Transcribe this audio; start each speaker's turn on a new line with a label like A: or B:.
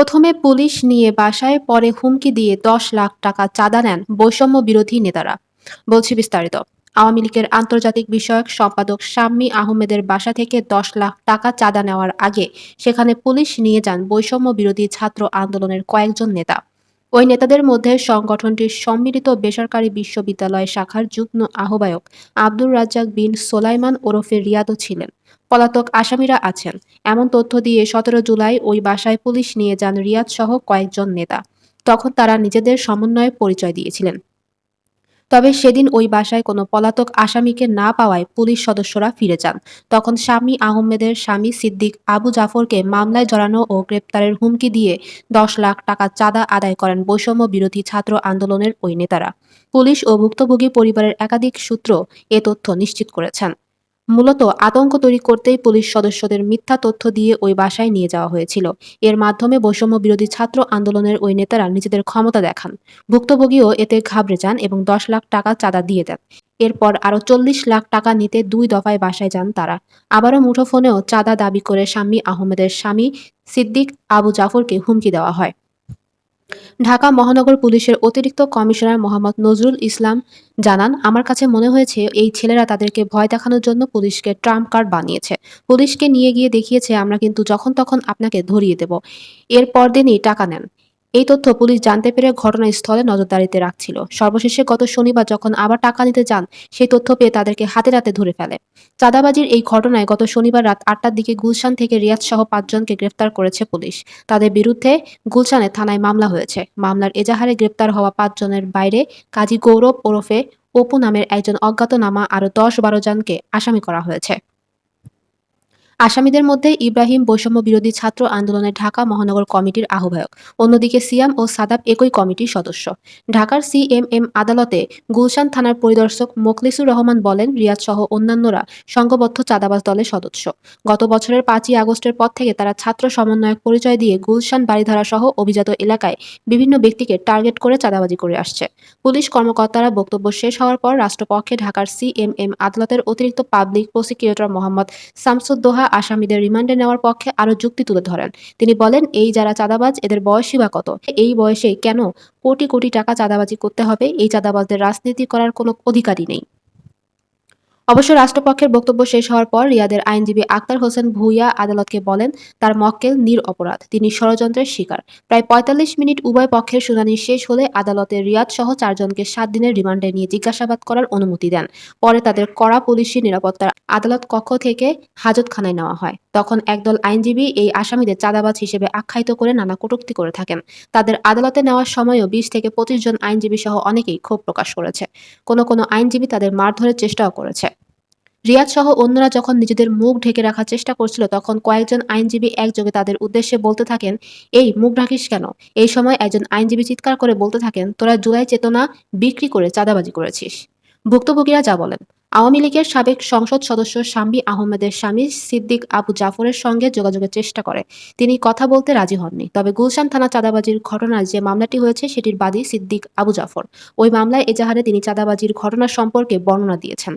A: প্রথমে পুলিশ নিয়ে বাসায়, পরে হুমকি দিয়ে দশ লাখ টাকা চাঁদা নেন বৈষম্য বিরোধী নেতারা। বলছি বিস্তারিত। আওয়ামী লীগের আন্তর্জাতিক বিষয়ক সম্পাদক শাম্মী আহমেদের বাসা থেকে দশ লাখ টাকা চাঁদা নেওয়ার আগে সেখানে পুলিশ নিয়ে যান বৈষম্য বিরোধী ছাত্র আন্দোলনের কয়েকজন নেতা। ওই নেতাদের মধ্যে সংগঠনটির সম্মিলিত বেসরকারি বিশ্ববিদ্যালয় শাখার যুগ্ম আহ্বায়ক আব্দুর রাজ্জাক বিন সোলাইমান ওরফে রিয়াদও ছিলেন। পলাতক আসামিরা আছেন। এমন তথ্য দিয়ে সতেরো জুলাই ওই বাসায় পুলিশ নিয়ে যান রিয়াদ সহ কয়েকজন নেতা। তখন তারা নিজেদের সমন্বয়ে পরিচয় দিয়েছিলেন। তবে সেদিন ওই বাসায় কোনো পলাতক আসামিকে না পাওয়ায় পুলিশ সদস্যরা ফিরে যান। তখন স্বামী আহমেদের স্বামী সিদ্দিক আবু জাফরকে মামলায় জড়ানো ও গ্রেপ্তারের হুমকি দিয়ে দশ লাখ টাকা চাঁদা আদায় করেন বৈষম্য বিরোধী ছাত্র আন্দোলনের ওই নেতারা। পুলিশ ও ভুক্তভোগী পরিবারের একাধিক সূত্র এ তথ্য নিশ্চিত করেছেন। মূলত আতঙ্ক তৈরি করতেই পুলিশ সদস্যদের মিথ্যা তথ্য দিয়ে ওই বাসায় নিয়ে যাওয়া হয়েছিল। এর মাধ্যমে বৈষম্য বিরোধী ছাত্র আন্দোলনের ওই নেতারা নিজেদের ক্ষমতা দেখান। ভুক্তভোগীও এতে ঘাবড়ে যান এবং দশ লাখ টাকা চাঁদা দিয়ে দেন। এরপর আরও চল্লিশ লাখ টাকা নিতে দুই দফায় বাসায় যান তারা। আবারও মুঠোফোনেও চাঁদা দাবি করে স্বামী আহমেদের স্বামী সিদ্দিক আবু জাফরকে হুমকি দেওয়া হয়। ঢাকা মহানগর পুলিশের অতিরিক্ত কমিশনার মোহাম্মদ নজরুল ইসলাম জানান, আমার কাছে মনে হয়েছে এই ছেলেরা তাদেরকে ভয় দেখানোর জন্য পুলিশকে ট্রাম্প কার্ড বানিয়েছে। পুলিশকে নিয়ে গিয়ে দেখিয়েছে, আমরা কিন্তু যখন তখন আপনাকে ধরিয়ে দেব। এর পরদিনই টাকা নেন। এই তথ্য পুলিশ জানতে পেরে ঘটনাস্থলে নজরদারিতে রাখছিল। সর্বশেষে গত শনিবার যখন আবার টাকা নিতে যান, সেই তথ্য পেয়ে তাদেরকে হাতে রাতে ধরে ফেলে। চাঁদাবাজির এই ঘটনায় গত শনিবার রাত আটটার দিকে গুলশান থেকে রিয়াদ সহ পাঁচজনকে গ্রেফতার করেছে পুলিশ। তাদের বিরুদ্ধে গুলশানে থানায় মামলা হয়েছে। মামলার এজাহারে গ্রেপ্তার হওয়া পাঁচজনের বাইরে কাজী গৌরব ওরফে অপু নামের একজন অজ্ঞাতনামা আরও দশ বারো জনকে আসামি করা হয়েছে। আসামিদের মধ্যে ইব্রাহিম বৈষম্য বিরোধী ছাত্র আন্দোলনের ঢাকা মহানগর কমিটির আহ্বায়ক, অন্যদিকে সিয়াম ও সাদাব একই কমিটির সদস্য। ঢাকার সিএমএম আদালতে গুলশান থানার পরিদর্শক মোখলিসুর রহমান বলেন, রিয়াদ সহ অন্যান্যরা সংঘবদ্ধ চাঁদাবাজ দলের সদস্য। গত বছরের পাঁচই আগস্টের পর থেকে তারা ছাত্র সমন্বয়ক পরিচয় দিয়ে গুলশান বাড়িধারা সহ অভিজাত এলাকায় বিভিন্ন ব্যক্তিকে টার্গেট করে চাঁদাবাজি করে আসছে। পুলিশ কর্মকর্তারা বক্তব্য শেষ হওয়ার পর রাষ্ট্রপক্ষে ঢাকার সিএমএম আদালতের অতিরিক্ত পাবলিক প্রসিকিউটর মোহাম্মদ শামসুদ্দোহা আসামিদের রিমান্ডে নেওয়ার পক্ষে আরও যুক্তি তুলে ধরেন। তিনি বলেন, এই যারা চাঁদাবাজ, এদের বয়সই বা কত? এই বয়সে কেন কোটি কোটি টাকা চাঁদাবাজি করতে হবে? এই চাঁদাবাজদের রাজনীতি করার কোনো অধিকারই নেই। অবশ্য রাষ্ট্রপক্ষের বক্তব্য শেষ হওয়ার পর রিয়াদের আইনজীবী আক্তার হোসেন ভুইয়া আদালতকে বলেন, তার মক্কেল নির অপরাধ, তিনি ষড়যন্ত্রের শিকার। প্রায় পঁয়তাল্লিশ মিনিট উভয় পক্ষের শুনানি শেষ হলে আদালতে রিয়াদ সহ চারজনকে সাত দিনের রিমান্ডে নিয়ে জিজ্ঞাসাবাদ করার অনুমতি দেন। পরে তাদের কড়া পুলিশি নিরাপত্তার আদালত কক্ষ থেকে হাজতখানায় নেওয়া হয়। তখন একদল আইনজীবী এই আসামিদের চাঁদাবাজ হিসেবে আখ্যায়িত করে নানা কটূক্তি করে থাকেন। তাদের আদালতে নেওয়ার সময়ও বিশ থেকে পঁচিশ জন আইনজীবী সহ অনেকেই ক্ষোভ প্রকাশ করেছে। কোনো কোনো আইনজীবী তাদের মারধরের চেষ্টাও করেছে। রিয়াদ সহ অন্যরা যখন নিজেদের মুখ ঢেকে রাখার চেষ্টা করছিল, তখন কয়েকজন আইনজীবী একযোগে তাদের উদ্দেশ্যে বলতে থাকেন, এই, মুখ ঢাকিস কেন? এই সময় একজন আইনজীবী চিৎকার করে বলতে থাকেন, তোরা জুলাই চেতনা বিক্রি করে চাঁদাবাজি করেছিস। ভুক্তভোগীরা যা বলেন, আওয়ামী লীগের সাবেক সংসদ সদস্য শাম্মী আহমেদের স্বামী সিদ্দিক আবু জাফরের সঙ্গে যোগাযোগের চেষ্টা করে। তিনি কথা বলতে রাজি হননি। তবে গুলশান থানা চাঁদাবাজির ঘটনার যে মামলাটি হয়েছে, সেটির বাদী সিদ্দিক আবু জাফর। ওই মামলায় এজাহারে তিনি চাঁদাবাজির ঘটনা সম্পর্কে বর্ণনা দিয়েছেন।